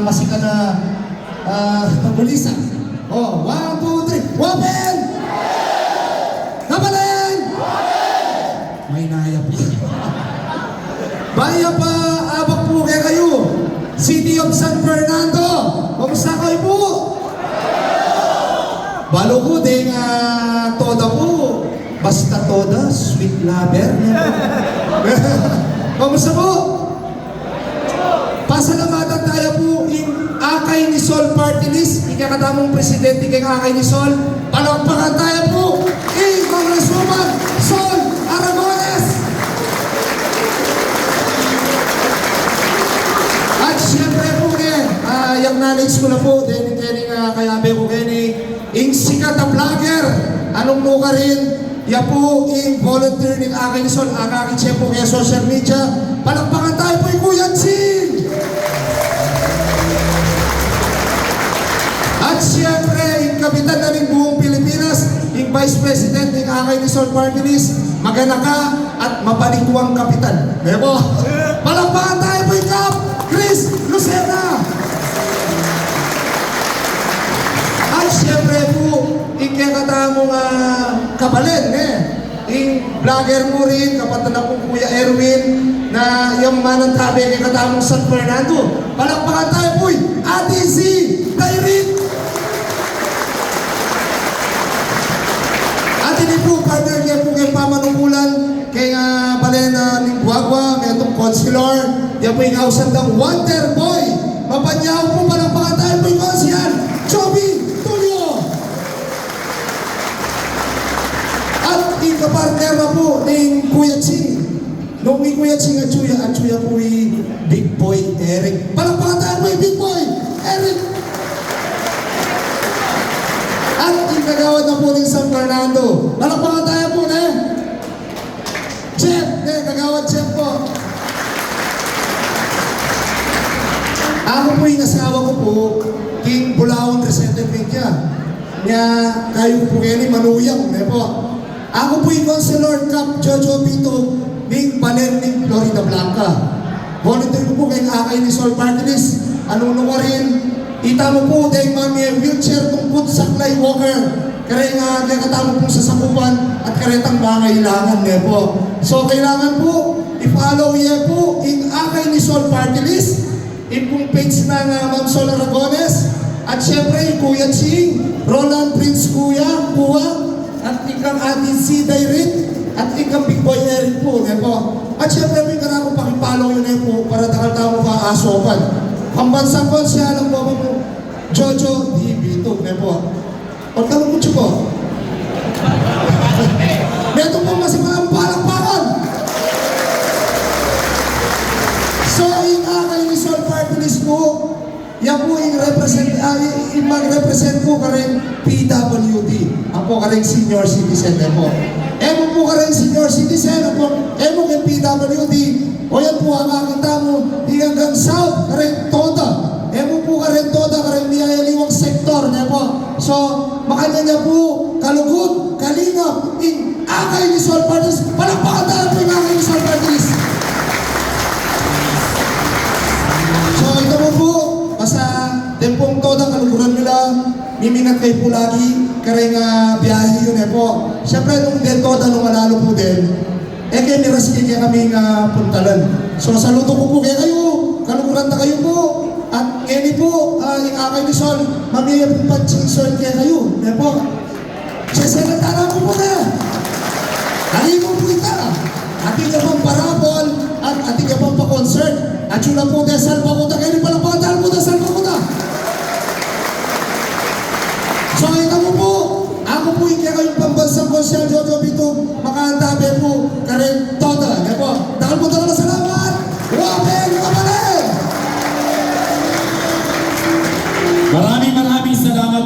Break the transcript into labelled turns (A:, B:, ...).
A: masika na uh, bulisa. Oh, one, two, three. Wapen! Kapalan! May naya po. Baya pa, abak po kaya kayo. City of San Fernando. Kamusta kayo po? Balo ko ding ah, toda po. Basta toda, sweet lover. Kamusta po? Pasalamatan tayo po in Akay ni Sol Ikakatamong presidente kay Akay ni Sol. Palakpakan tayo po in Congresswoman Sol Aragones. At siyempre po kaya, ah, yung ko na po, din kaya nga kayabe ko kaya ni ing sikat vlogger, anong ka rin, ya po ing volunteer ni akin son, akin siya po kaya social media, palakpakan tayo po yung Kuya Ching! Vice President ng Akay Sol Party List, magana ka at mabalikuang kapitan. Kaya po, palakpakan tayo po yung Kap, Chris Lucena! At siyempre po, ikakatamong uh, kabalin, eh. Yung vlogger mo rin, kapatid na po Kuya Erwin, na yung manang tabi kay katamong San Fernando. Palakpakan tayo po, Ate Z, Dairit! Hindi po, partner niya po kay Pamanungkulan, kay uh, Balena Lingguagua, may itong consular, yan po yung hausan ng Wonder Boy. Mapanyaw po, palakpakan tayo po yung konsyal, Chobi Tulio. At yung kapartner na po ng Kuya Ching. Nung may Kuya Ching at Chuya, at Chuya po yung Big Boy Eric. Palakpakan tayo po yung Big Boy Eric. At yung kagawad na po ng San Fernando. Palakpakan tayo po na. Jeff, eh, kagawad Jeff po. Ako po yung asawa ko po, King Bulawang Crescente Media. Nga kayo po kayo ni Manuyang, eh po. Ako po yung Consular Cup Jojo Pito ng Balen ng Florida Blanca. Volunteer ko po kay Akay ni Sol Partilis. Anong nunga rin, Ita mo po dahil mami wheelchair tungkol sa Clay Walker. Kaya nga kaya katamo po sa sakupan at karetang mangailangan niya po. So kailangan po i-follow niya po in Akay ni Sol Party List, in pong page ng uh, Ma'am Sol Aragones, at syempre Kuya Ching, Roland Prince Kuya, Kuya, at ikang atin si Dairit, at ikang Big Boy Eric po, niya po. At syempre may karamo pakipalaw yun niya po para takal tao pa asopan. Pambansang konsya lang po po Jojo Di Vito, niya po. Ka mo po. Meto po masimang palakpakan. So, yung akay ni Sol Partilis po, yan po yung represent, uh, yung mag-represent po ka rin PWD. Po ka rin senior citizen na po. Emo po ka rin senior citizen, po, emo kay PWD, o yan po ang aking tamo, hanggang south, ka rin makanya niya po, kalugod, kalingap, in akay ni Sol Partilis, palakpakan tayo po yung akay ni Sol Partilis. So ito mo po, basta tempong toda kaluguran nila, mimingat kayo po lagi, kaya nga biyahe yun eh po. Siyempre nung din toda nung malalo po din, eh kaya niraski kaya kami nga puntalan. So saludo ko po kaya kayo, kaluguran na kayo po. Ngayon po, uh, yung akay ni mamaya po pansing Sol kaya kayo. Eh po, siya tara ko po na. Halimo po ita. Ating ka pang parabol at ating ka pang pa-concert. At yun lang po tayo salva ko ta. Kaya pala pa po ta, salva ko ta. So ito mo po, ako po yung kaya kayong pambansang konsyal Jojo Bito, makahantabi po, karen toda. Kaya po, dahil